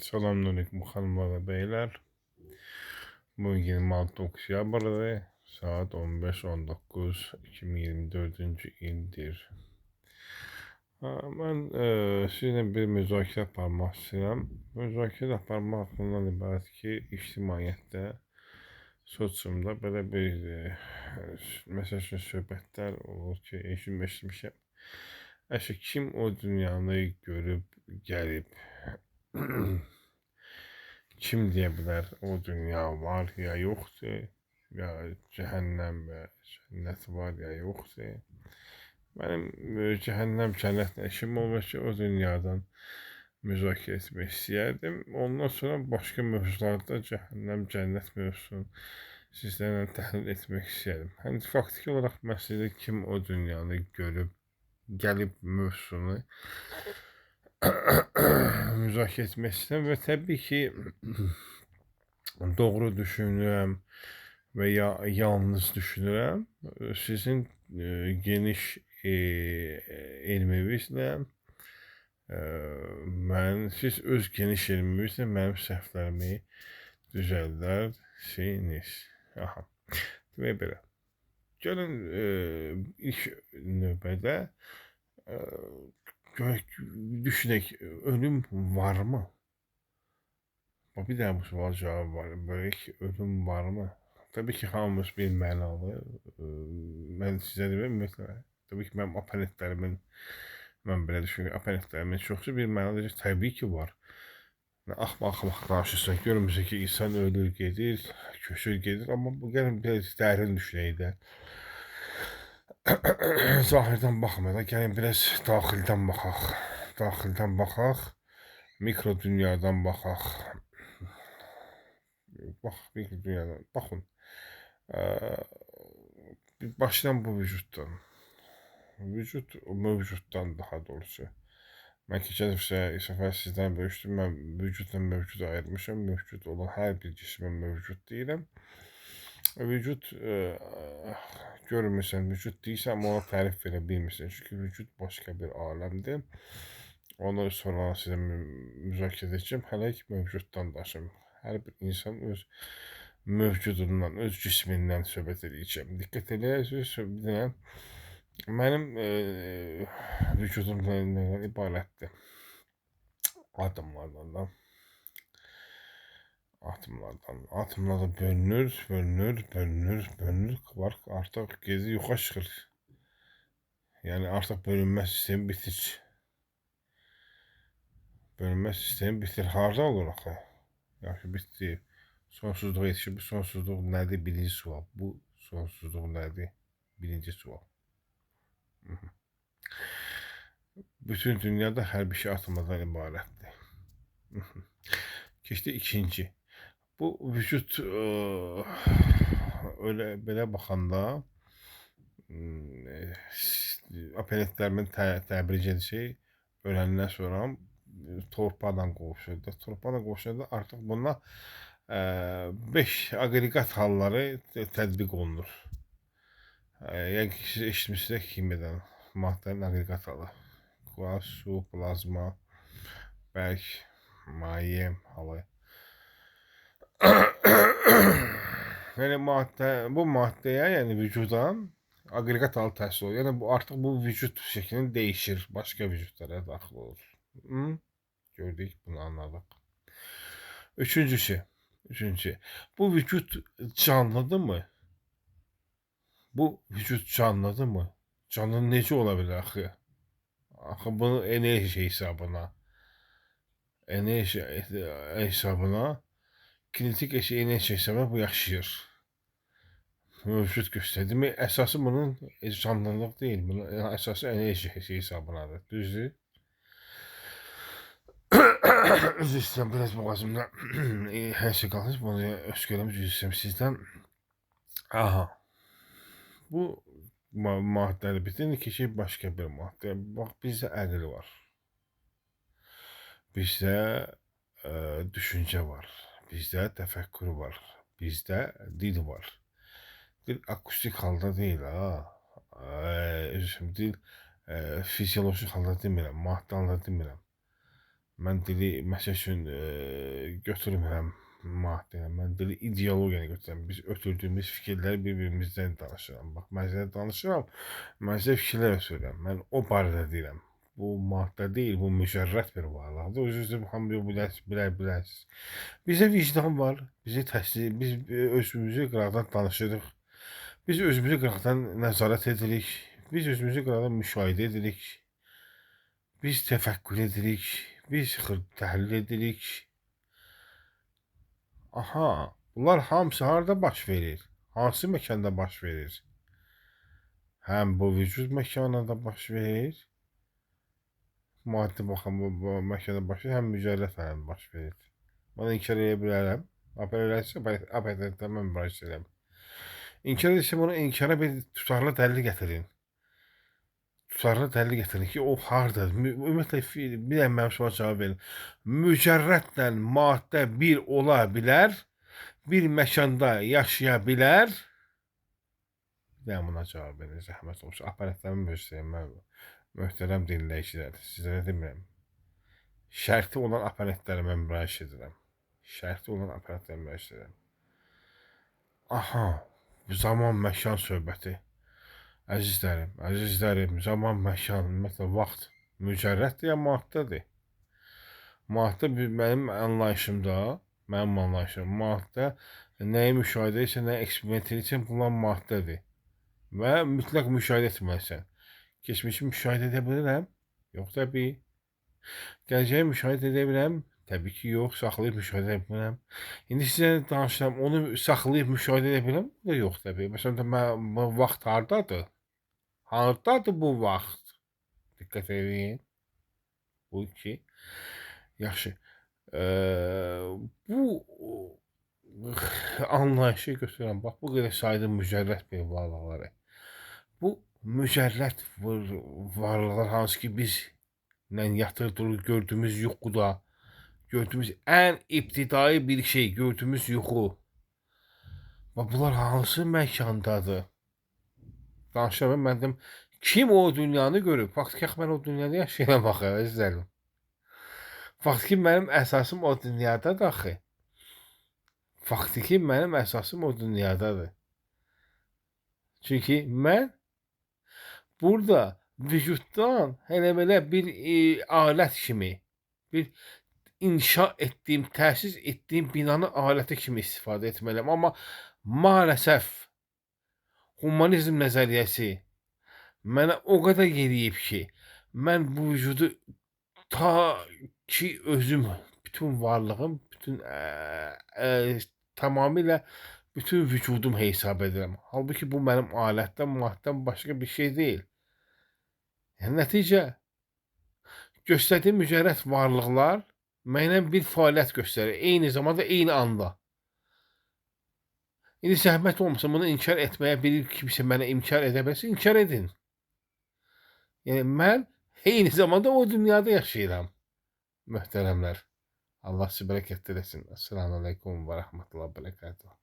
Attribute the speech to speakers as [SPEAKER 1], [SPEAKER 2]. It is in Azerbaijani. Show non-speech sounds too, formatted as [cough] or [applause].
[SPEAKER 1] Selamünaleyküm hanımlar ve beyler. Bugün 26 Oktyabr saat 15.19 2024 ildir. Ben e, sizinle bir müzakere aparmaq istəyirəm. Müzakirə aparmaq bundan ibarət ki, ictimaiyyətdə, sosiumda belə bir e, məsəl üçün söhbətlər olur ki, eşim eşitmişəm. Əşi kim o dünyanı görüb, gəlib, [clears throat] kim deyə bilər o dünya var ya yoxdur, ya cəhənnəm və cənnət var ya yoxdur. Mənim e, cəhənnəm cənnətlə işim olmaz ki, o dünyadan müzakirə etmək istəyərdim. Ondan sonra başqa mövzularda cəhənnəm, cənnət mövzusunu sizlərlə təhlil etmək istəyərdim. Hani faktiki olaraq məsələ kim o dünyanı görüb, gəlib mövzusunu [coughs] müzakirə istəyirəm və təbii ki, [clears throat] doğru düşünürəm və ya yalnız düşünürəm. Sizin e, geniş e, elminizlə e, mən siz öz geniş elminizlə mənim səhvlərimi düzəldərsiniz. Aha. Demək belə. Gəlin e, ilk növbədə e, gö- düşünək ölüm varmı? Bax, Bir dənə bu sual cavabı var. Böyle ki, ölüm var mı? Tabii ki, hamımız bir mənalı. Ee, Mən sizə deyim, ümumiyyətlə, tabii ki, mənim oponentlərimin, mən belə düşünürəm, oponentlərimin çoxsu bir mənalı deyir, təbii ki, var. Axmaq-axmaq danışırsan, görmürsən ki, insan ölür, gedir, köçür, gedir, amma bu gəlin biraz dərin düşünək də. [clears throat] Zahirdən baxmayaq, gəlin biraz daxildən baxaq. Daxildən baxaq, mikro dünyadan baxaq. Bax, mikro dünyadan baxın. Başlayalım bu vücuttan. Vücut o mövcuddan daha doğrusu. Mən keçən dəfə səfər sizdən bölüşdüm. Mən vücudla mövcudu ayırmışam. Mövcud olan hər bir cismə mövcud deyirəm. Vücut e, görmürsən, vücut deyirsən, ona tərif verə bilmirsən. Çünki vücut başqa bir aləmdir. Onu sonra sizə mü- müzakirə edəcəm. Hələ ki mövcuddan danışım. Hər bir insan öz mövcudundan, öz cismindən söhbət edəcəm. Diqqət edərsiniz, bir dənə mənim e, vücudum nə- nədən ibarətdir? Atomlardan da. Atomlardan. Atomlar da bölünür, bölünür, bölünür, bölünür. Var artıq gezi yoxa çıxır. Yəni artıq bölünmə sistemi bitir. Bölünmə sistemi bitir. Harda olur axı? Yaxşı bitdi. Sonsuzluğa yetişir. Bu sonsuzluq nədir? Birinci sual. Bu sonsuzluq nədir? Birinci sual. Bütün dünyada hər bir şey atomlardan ibarətdir. Keçdi ikinci. Bu vücut öyle belə baxanda hmm, oponentlərimin tə, təbir edici şey öləndən sonra torpaqla qovuşurdu. Torpaqla qovuşanda artıq buna 5 aqreqat halları tə- tətbiq olunur. Yəni siz eşitmişsiniz kimiyadan maddənin aqreqat halı. Qaz, su, plazma, bərk, maye halı. Yəni maddə bu maddəyə, yəni vücuda aqreqat halı təhsil olur. Yəni bu artıq bu vücut şəklini dəyişir, başqa vücudlara daxil olur. Hı? Gördük, bunu anladıq. Üçüncüsü, üçüncü. Bu vücut canlıdırmı? Bu vücut canlıdırmı? Canlı necə ola bilər axı? Axı bunu enerji hesabına, enerji hesabına, kinetik eşi enerji hesabına bu yaşayır. Mövcud göstərir. Demək, əsası bunun canlılıq deyil, bunun əsası enerji hesabınadır. Düzdür? [coughs] Üzr istəyirəm, biraz boğazımda [coughs] hər şey qalmış. Bunu öskürəm, üzr istəyirəm sizdən. Aha. Bu ma maddəli bitin keçib başqa bir maddə. Bax, bizdə əql var. Bizdə ə, düşüncə var. Bizdə təfəkkür var. Bizdə dil var. Dil akustik halda deyil ha. Ə, istəyirəm, dil ə, fiziolojik halda demirəm, maddə halda demirəm. Mən dili məsəl üçün e, götürmürəm maddə. Mən dili ideologiyanı götürürəm. Biz ötürdüyümüz fikirləri bir-birimizdən danışıram. Bax, mən sizə danışıram, mən sizə fikirlər ötürürəm. Mən o barədə deyirəm. Bu maddə deyil, bu mücərrət bir varlıqdır. Özünüzü hamı bilər, bilər, bilərsiniz. Bizə vicdan var, bizi təsdiq, biz özümüzü qıraqdan danışırıq. Biz özümüzü qıraqdan nəzarət edirik. Biz özümüzü qıraqdan müşahidə edirik. Biz təfəkkür edirik. Biz təhlil edirik. Aha, bunlar hamısı harda baş verir? Hansı məkanda baş verir? Həm bu vücud məkanında baş verir. Maddi baxım bu, bu məkanda baş verir, həm mücərrət aləmində baş verir. Bunu inkar edə bilərəm. Apel eləsə, apeldən mən müraciət edirəm. İnkar edirsə bunu inkara bir tutarlı dəlil gətirin. Tutarlı dəlil gətirin ki, o hardadır? Ümumiyyətlə bir dənə mənim sualıma cavab verin. Mücərrətlə maddə bir ola bilər, bir məkanda yaşaya bilər. Bir dənə buna cavab verin, zəhmət olsun. Aparatlarımı göstərin, mən möhtərəm dinləyicilər, sizlərə demirəm. Şərti olan aparatlara mən müraciət edirəm. Şərti olan aparatlara müraciət edirəm. Aha, zaman məkan söhbəti. Əzizlərim, əzizlərim, zaman məkan, ümumiyyətlə vaxt mücərrətdir ya maddədir? Maddə mənim anlayışımda, mənim anlayışım, maddə nəyi müşahidə etsə, nəyi eksperiment etsə, bunlar maddədir. Və mütləq müşahidə etməlisən. Keçmişi müşahidə edə bilirəm? Yox təbii. Gələcəyi müşahidə edə bilirəm? Təbii ki, yox. Saxlayıb müşahidə edə bilirəm. İndi sizə danışıram, onu saxlayıb müşahidə edə bilirəm? Bu da yox təbii. Məsələn, bu vaxt hardadır? Hardadır bu vaxt? Diqqət edin. Bu iki. Yaxşı. Eee, bu anlayışı götürürəm. Bax, bu qədər saydım mücərrət bir varlıqları. Bu mücərrət var- varlıqlar hansı ki biz ilə yatır durur gördüyümüz yuxuda, gördüyümüz ən ibtidai bir şey, gördüyümüz yuxu. Bax, bunlar hansı məkandadır? Danışıram, mən deyim, kim o dünyanı görüb? Faktiki mən o dünyada yaşayıram axı, əzizlərim. Faktiki mənim əsasım o dünyadadır axı. Faktiki mənim əsasım o dünyadadır. Çünki mən burada vücuddan elə belə bir e, alət kimi, bir inşa etdiyim, təsis etdiyim binanı aləti kimi istifadə etməliyəm. Amma maalesef humanizm nəzəriyyəsi mənə o qədər yeriyib ki, mən bu vücudu ta ki özüm, bütün varlığım, bütün ə, ə, tamamilə bütün vücudum hesab edirəm. Halbuki bu mənim alətdən, maddən başqa bir şey deyil. Yəni nəticə göstərdiyim mücərrət varlıqlar mənə bir fəaliyyət göstərir. Eyni zamanda eyni anda. İndi zəhmət olmasa bunu inkar etməyə bir kimsə mənə inkar edə bilsə, inkar edin. Yəni mən eyni zamanda o dünyada yaşayıram. Möhtərəmlər. Allah sizi bərəkət eləsin. Assalamu aleykum və rəhmətullah bərəkətuhu.